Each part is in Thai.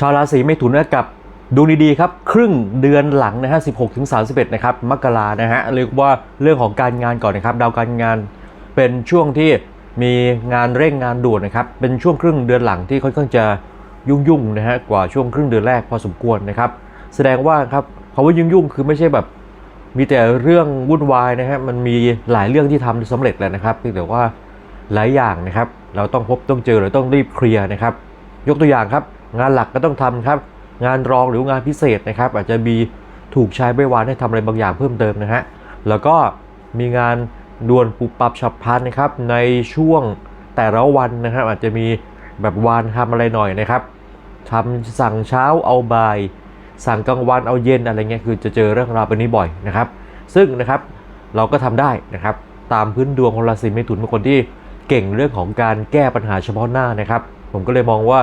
ชาวราศีเมถุนกับดูดีๆครับ ครึ่งเดือนหลังนะฮะ16ถึง31 นะครับมกรานะฮะ เรียกว่าเรื่องของการงานก่อนนะครับ ดาวการงานเป็นช่วงที่มีงานเร่งงานด่วนนะครับ เป็นช่วงครึ่งเดือนหลังที่ค่อนข้างจะยุ่งๆนะฮะกว่าช่วงครึ่งเดือนแรกพอสมควรนะครับ แสดงว่าครับคำว่ายุ่งๆ คือไม่ใช่แบบมีแต่เรื่องวุ่นวายนะฮะมันมีหลายเรื่องที่ทำสำเร็จแล้วนะครับเพียงแต่ว่าหลายอย่างนะครับ เราต้องพบต้องเจอเราต้องรีบเคลียร์นะครับ ยกตัวอย่างครับ งานหลักก็ต้องทำครับ งานรองหรืองานพิเศษนะครับ อาจจะมีถูกใช้ไม่วานให้ทำอะไรบางอย่างเพิ่มเติมนะฮะ แล้วก็มีงานด่วนปุบปับฉับพลันนะครับ ในช่วงแต่ละวันนะครับ อาจจะมีแบบวานทำอะไรหน่อยนะครับทำสั่งเช้าเอาบ่าย สั่งกลางวันเอาเย็นอะไรเงี้ยคือจะเจอเรื่องราวแบบนี้บ่อยนะครับ ซึ่งนะครับเราก็ทำได้นะครับ ตามพื้นดวงของราศีเมถุนเป็นคนที่เก่งเรื่องของการแก้ปัญหาเฉพาะหน้านะครับ ผมก็เลยมองว่า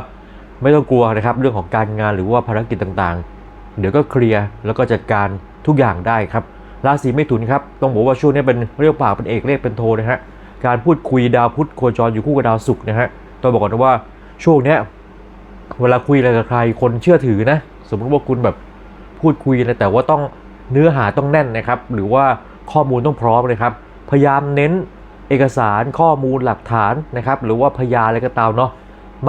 ไม่ต้องกลัวนะครับเรื่องของการงานหรือว่าภารกิจต่างๆ เดี๋ยวก็เคลียร์แล้วก็จัดการทุกอย่างได้ครับราศีเมถุนครับต้องบอกว่าช่วงนี้เป็นเรียกปากเป็นเอกเลขเป็นโทนะฮะการพูดคุยดาวพุธโคจรอยู่คู่กับดาวศุกร์นะฮะต้องบอกก่อนนะว่าช่วงนี้เวลาคุยอะไรกับใครคนเชื่อถือนะสมมติว่าคุณแบบพูดคุยนะแต่ว่าต้องเนื้อหาต้องแน่นนะครับ หรือว่าข้อมูลต้องพร้อมเลยครับ พยายามเน้นเอกสารข้อมูลหลักฐานนะครับ หรือว่าพยานอะไรก็ตามเนาะ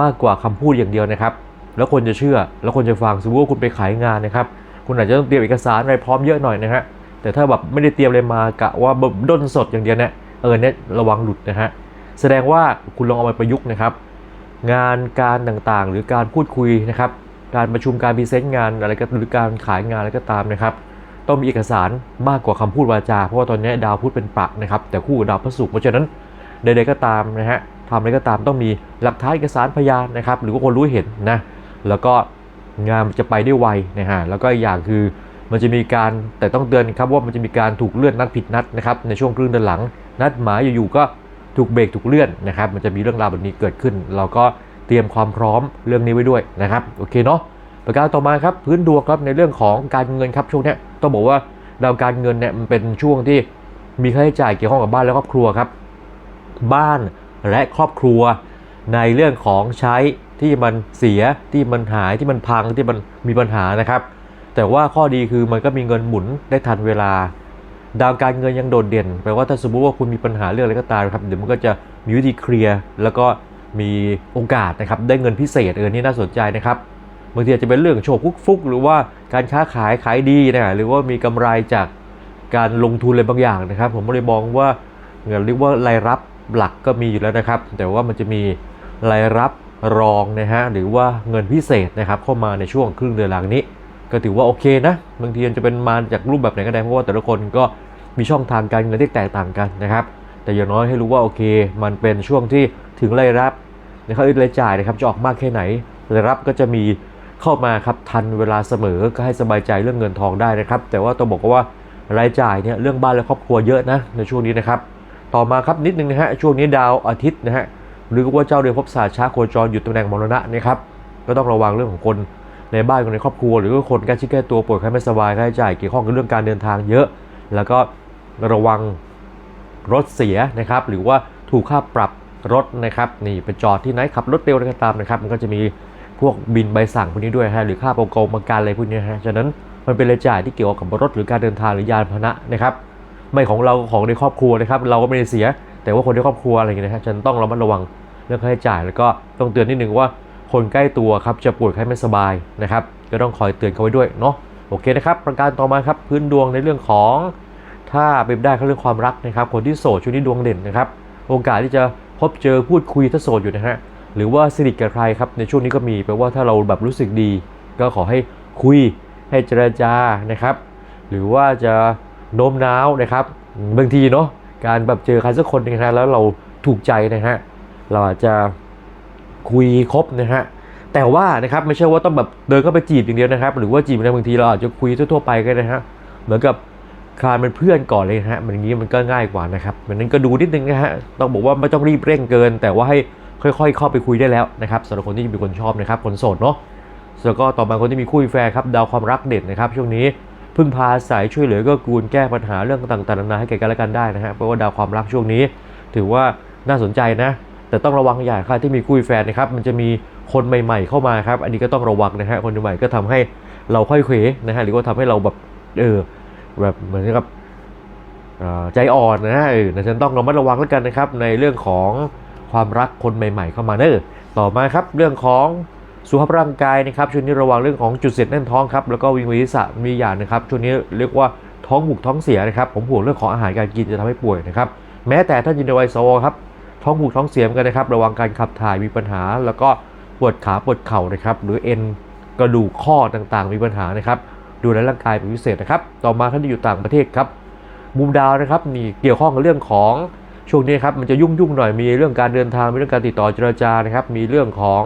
มากกว่าคำพูดอย่างเดียวนะครับ แล้วคนจะเชื่อ แล้วคนจะฟังสมมติว่าคุณไปขายงานนะครับ คุณอาจจะต้องเตรียมเอกสารอะไรพร้อมเยอะหน่อยนะฮะ แต่ถ้าแบบไม่ได้เตรียมอะไรมากะว่าแบบด้นสดอย่างเดียวเนี่ย เออเนี่ยระวังหลุดนะฮะ แสดงว่าคุณลองเอาไปประยุกต์นะครับ งานการต่างๆ หรือการพูดคุยนะครับ การประชุมการพรีเซนต์งานอะไรก็หรือการขายงานอะไรก็ตามนะครับ ต้องมีเอกสารมากกว่าคำพูดวาจา เพราะว่าตอนนี้ดาวพุธเป็นปะนะครับ แต่คู่ดาวพระศุกร์เพราะฉะนั้นใดๆก็ตามนะฮะ ทำอะไรก็ตามต้องมีหลักฐานเอกสารพยานนะครับ หรือว่าคนรู้เห็นนะแล้วก็งานจะไปได้ไวนะฮะแล้วก็อย่างคือมันจะมีการแต่ต้องเตือนครับว่ามันจะมีการถูกเลื่อนนัดผิดนัดนะครับในช่วงครึ่งเดือนหลัง นัดหมายอยู่ๆก็ถูกเบรกถูกเลื่อนนะครับมันจะมีเรื่องราวแบบนี้เกิดขึ้น เราก็เตรียมความพร้อมเรื่องนี้ไว้ด้วยนะครับโอเคเนาะประการต่อมาครับพื้นดวงครับในเรื่องของการเงินครับช่วงเนี้ยต้องบอกว่าดาวการเงินเนี่ยมันเป็นช่วงที่มีค่าใช้จ่ายเกี่ยวข้องกับบ้านและครอบครัวครับ บ้าน และครอบครัวในเรื่องของใช้ที่มันเสียที่มันหายที่มันพังที่มันมีปัญหานะครับ แต่ว่าข้อดีคือมันก็มีเงินหมุนได้ทันเวลา ดาวการเงินยังโดดเด่นแปลว่าถ้าสมมติว่าคุณมีปัญหาเรื่องอะไรก็ตามครับเดี๋ยวมันก็จะมีวิธีเคลียร์แล้วก็มีโอกาสนะครับได้เงินพิเศษเออนี่น่าสนใจนะครับบางทีอาจจะเป็นเรื่องโชคฟุกๆหรือว่าการค้าขายขายดีนะหรือว่ามีกำไรจากการลงทุนอะไรบางอย่างนะครับ ผมก็เลยมองว่าเงินเรียกว่ารายรับ หลักก็มีอยู่แล้วนะครับ แต่ว่ามันจะมีรายรับรองนะฮะหรือว่าเงินพิเศษนะครับเข้ามาในช่วงครึ่งเดือนหลังนี้ ก็ถือว่าโอเคนะบางทีมันจะเป็นมาจากรูปแบบไหนก็ได้เพราะว่าแต่ละคนก็มีช่องทางการเงินที่แตกต่างกันนะครับ แต่อย่างน้อยให้รู้ว่าโอเค มันเป็นช่วงที่ถึงรายรับนะครับรายจ่ายนะครับจะออกมากแค่ไหนรายรับก็จะมีเข้ามาครับทันเวลาเสมอก็ให้สบายใจเรื่องเงินทองได้นะครับ แต่ว่าต้องบอกว่ารายจ่ายเนี่ยเรื่องบ้านและครอบครัวเยอะนะในช่วงนี้นะครับ ต่อมาครับนิดนึงนะฮะช่วงนี้ดาวอาทิตย์นะฮะหรือว่าเจ้าเรือนภพศาสช้าโคจรอยู่ตำแหน่งมรณะนะครับก็ต้องระวังเรื่องของคนในบ้านคนในครอบครัว หรือว่าคนใกล้ชิดใกล้ตัวป่วยไข้ไม่สบายค่าใช้จ่ายเกี่ยวข้องกับเรื่องการเดินทางเยอะ แล้วก็ระวังรถเสียนะครับ หรือว่าถูกค่าปรับรถนะครับนี่ไปจอดที่ไหนขับรถเร็วอะไรก็ตามนะครับมันก็จะมีพวกบินใบสั่งพวกนี้ด้วยฮะหรือค่าประกงประกันอะไรพวกนี้ฮะฉะนั้นมันเป็นรายจ่ายที่เกี่ยวกับรถหรือการเดินทางหรือยานพาหนะนะครับ ไม่ของเราของในครอบครัวนะครับ เราก็ไม่ได้เสีย แต่ว่าคนในครอบครัวอะไรอย่างเงี้ยนะฮะฉะนันต้องระมัดระวังเรื่องค่าใช้จ่าย แล้วก็ต้องเตือนนิดนึงว่าคนใกล้ตัวครับจะป่วยไข้ไม่สบายนะครับ ก็ต้องคอยเตือนเขาไว้ด้วยเนาะโอเคนะครับ ประการต่อมาครับพื้นดวงในเรื่องของ ถ้าเป็นได้เขาเรื่องความรักนะครับ คนที่โสดช่วงนี้ดวงเด่นนะครับ โอกาสที่จะพบเจอพูดคุยถ้าโสดอยู่นะฮะหรือว่าสนิทกับใครครับในช่วงนี้ก็มีแปลว่าถ้าเราแบบรู้สึกดี ก็ขอให้คุยให้เจรจานะครับ หรือว่าจะ โน้มน้าวนะครับ บางทีเนาะการแบบเจอใครสักคนนะฮะแล้วเราถูกใจนะฮะเราอาจจะคุยครบนะฮะแต่ว่านะครับไม่ใช่ว่าต้องแบบเดินเข้าไปจีบอย่างเดียวนะครับ หรือว่าจีบในบางทีเราอาจจะคุยทั่วๆไปก็ได้นะฮะเหมือนกับคลานเป็นเพื่อนก่อนเลยนะฮะมันอย่างนี้มันก็ง่ายกว่านะครับมันนั้นก็ดูนิดนึงนะฮะต้องบอกว่าไม่ต้องรีบเร่งเกิน แต่ว่าให้ค่อยๆ เข้าไปคุยได้แล้วนะครับสำหรับคนที่มีคนชอบนะครับคนโสดเนาะแล้วก็ต่อมาคนที่มีคู่แฟนครับดาวความรักเด่นนะครับ ช่วงนี้ พึ่งพาอาศัยช่วยเหลือก็กูลแก้ปัญหาเรื่องต่างๆนานาให้แก่กันและกันได้นะฮะเพราะว่าดาวความรักช่วงนี้ ถือว่าน่าสนใจนะ แต่ต้องระวังอย่าใครที่มีคู่แฟนนะครับมันจะมีคนใหม่ ๆ เข้ามาครับ อันนี้ก็ต้องระวังนะฮะคนใหม่ก็ทำให้เราค่อยเขวนะฮะหรือว่าทำให้เราแบบเออแบบเหมือนกับใจอ่อนนะฮะเออฉันต้องระมัดระวังแล้วกันนะครับในเรื่องของความรักคนใหม่ ๆ เข้ามาเนอะต่อมาครับเรื่องของ สุขภาพร่างกายนะครับช่วงนี้ระวังเรื่องของจุดเสียดแน่นท้องครับแล้วก็วิงเวียนศีรษะมีอย่างนะครับช่วงนี้เรียกว่าท้องผูกท้องเสียนะครับผมห่วงเรื่องของอาหารการกินจะทำให้ป่วยนะครับแม้แต่ท่านอยู่ในวัยสวครับท้องผูกท้องเสียมกันนะครับ ระวังการขับถ่ายมีปัญหา แล้วก็ปวดขาปวดเข่านะครับ หรือเอ็นกระดูกข้อต่างๆ มีปัญหานะครับ ดูแลร่างกายเป็นพิเศษนะครับ ต่อมาท่านที่อยู่ต่างประเทศครับมุมดาวนะครับมีเกี่ยวข้องกับเรื่องของช่วงนี้ครับมันจะยุ่งยุ่งๆหน่อยมีเรื่องการเดินทางมีเรื่องการติดต่อเจรจานะครับ มีเรื่องของ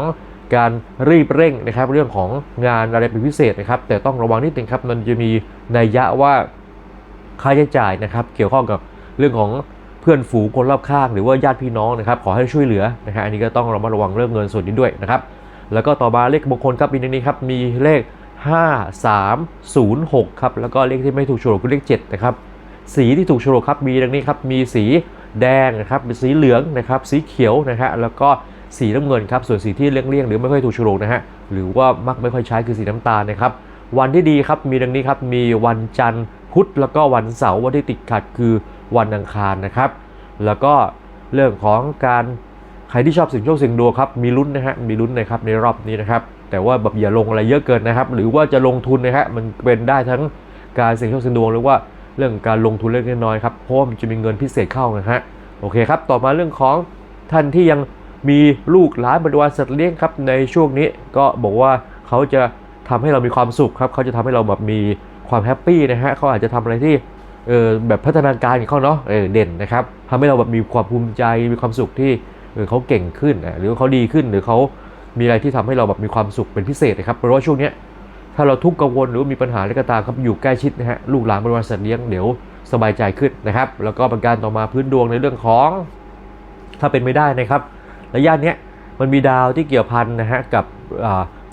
การรีบเร่งนะครับ เรื่องของงานอะไรเป็นพิเศษนะครับ แต่ต้องระวังนิดนึงครับมันจะมีนัยยะว่าค่าใช้จ่ายนะครับ เกี่ยวข้องกับเรื่องของเพื่อนฝูงคนรอบข้างหรือว่าญาติพี่น้องนะครับ ขอให้ช่วยเหลือนะฮะอันนี้ก็ต้องระมัดระวังเรื่องเงินส่วนนี้ด้วยนะครับ แล้วก็ต่อมาเลขมงคลครับมีนนี้ครับมีเลข 5 3 0 6 ครับแล้วก็เลขที่ไม่ถูกโฉลกคือเลข7นะครับสีที่ถูกโฉลกครับมีดังนี้ครับมีสีแดงนะครับเป็นสีเหลืองนะครับ สีเขียวนะฮะแล้วก็ สีน้ำเงินครับส่วนสีที่เลี่ยงๆหรือไม่ค่อยถูกโฉลกนะฮะหรือว่ามักไม่ค่อยใช้คือสีน้ำตาลนะครับวันที่ดีครับมีดังนี้ครับมีวันจันทร์พุธแล้วก็วันเสาร์วันที่ติดขัดคือวันอังคารนะครับ แล้วก็เรื่องของการใครที่ชอบสิ่งโชคสิ่งดวงครับมีลุ้นนะฮะมีลุ้นนะครับในรอบนี้นะครับแต่ว่าแบบอย่าลงอะไรเยอะเกินนะครับ หรือว่าจะลงทุนนะฮะมันเป็นได้ทั้งการสี่งโชคสี่งดวงหรือว่าเรื่องการลงทุนเล็กน้อยครับเพราะมันจะมีเงินพิเศษเข้านะฮะโอเคครับ ต่อมาเรื่องของท่านที่ยัง มีลูกหลานบริวารสัตว์เลี้ยงครับในช่วงนี้ก็บอกว่าเขาจะทำให้เรามีความสุขครับเขาจะทำให้เราแบบมีความแฮปปี้นะฮะเขาอาจจะทำอะไรที่เออแบบพัฒนาการของเขาเนาะเออเด่นนะครับทำให้เราแบบมีความภูมิใจมีความสุขที่เออเขาเก่งขึ้นอะหรือเขาดีขึ้นหรือเขามีอะไรที่ทำให้เราแบบมีความสุขเป็นพิเศษนะครับเพราะว่าช่วงนี้ถ้าเราทุกข์กังวลหรือมีปัญหาอะไรก็ตามครับอยู่ใกล้ชิดนะฮะลูกหลานบริวารสัตว์เลี้ยงเดี๋ยวสบายใจขึ้นนะครับ แล้วก็ประการต่อมาพื้นดวงในเรื่องของ ถ้าเป็นไม่ได้นะครับ ระยะเนี้ยมันมีดาวที่เกี่ยวพันนะฮะกับ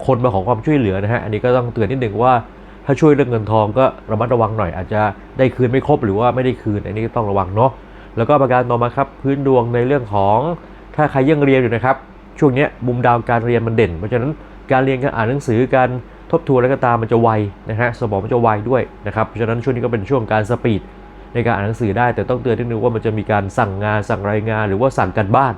คนมาของความช่วยเหลือนะฮะอันนี้ก็ต้องเตือนนิดนึงว่าถ้าช่วยเรื่องเงินทองก็ระมัดระวังหน่อย อาจจะได้คืนไม่ครบหรือว่าไม่ได้คืน อันนี้ก็ต้องระวังเนาะแล้วก็ประการต่อมาครับพื้นดวงในเรื่องของถ้าใครยังเรียนอยู่นะครับ ช่วงนี้มุมดาวการเรียนมันเด่น เพราะฉะนั้นการเรียนการอ่านหนังสือการทบทวนอะไรก็ตามมันจะไวนะฮะสมองมันจะไวด้วยนะครับเพราะฉะนั้นช่วงนี้ก็เป็นช่วงการสปีดในการอ่านหนังสือได้ แต่ต้องเตือนนิดนึงว่ามันจะมีการสั่งงานสั่งรายงาน หรือว่าสั่งการบ้าน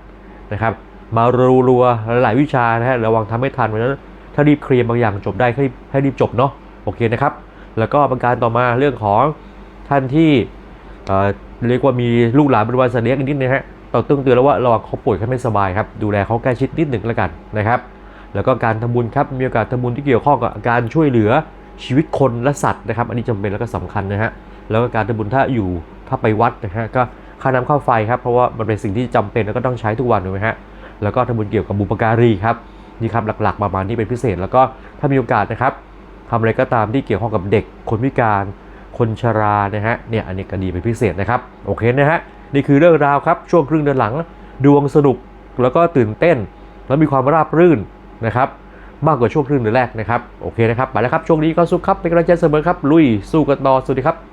นะครับ มารัวๆหลายวิชานะฮะระวังทำไม่ทันเพราะฉะนั้นถ้ารีบเคลียร์บางอย่างจบได้ให้ให้รีบจบเนาะโอเคนะครับ แล้วก็ประการต่อมาเรื่องของท่านที่เรียกว่ามีลูกหลานบริวารสัตว์เลี้ยงอีกนิดนึงฮะต้องต้องเตือนแล้วว่าระวังเขาป่วยเขาไม่สบายครับ ดูแลเขาใกล้ชิดนิดหนึ่งแล้วกันนะครับ แล้วก็การทำบุญครับมีโอกาสทำบุญที่เกี่ยวข้องกับการช่วยเหลือชีวิตคนและสัตว์นะครับ อันนี้จำเป็นแล้วก็สำคัญนะฮะแล้วก็การทำบุญถ้าอยู่ถ้าไปวัดนะฮะก็ค่าน้ำค่าไฟครับเพราะว่ามันเป็นสิ่งที่จำเป็นแล้วก็ต้องใช้ทุกวันถูกไหมฮะ แล้วก็ทำบุญเกี่ยวกับบุปการีครับนี่ครับหลักๆประมาณนี้เป็นพิเศษ แล้วก็ถ้ามีโอกาสนะครับทำอะไรก็ตามที่เกี่ยวข้องกับเด็กคนพิการคนชรานะฮะเนี่ยอันนี้ก็ดีเป็นพิเศษนะครับโอเคนะฮะนี่คือเรื่องราวครับช่วงครึ่งเดือนหลังดวงสนุกแล้วก็ตื่นเต้น แล้วมีความราบรื่นนะครับมากกว่าช่วงครึ่งเดือนแรกนะครับโอเคนะครับไปแล้วครับช่วงนี้ก็สู้ครับเป็นกำลังใจเสมอครับลุยสู้กันต่อสวัสดีครับ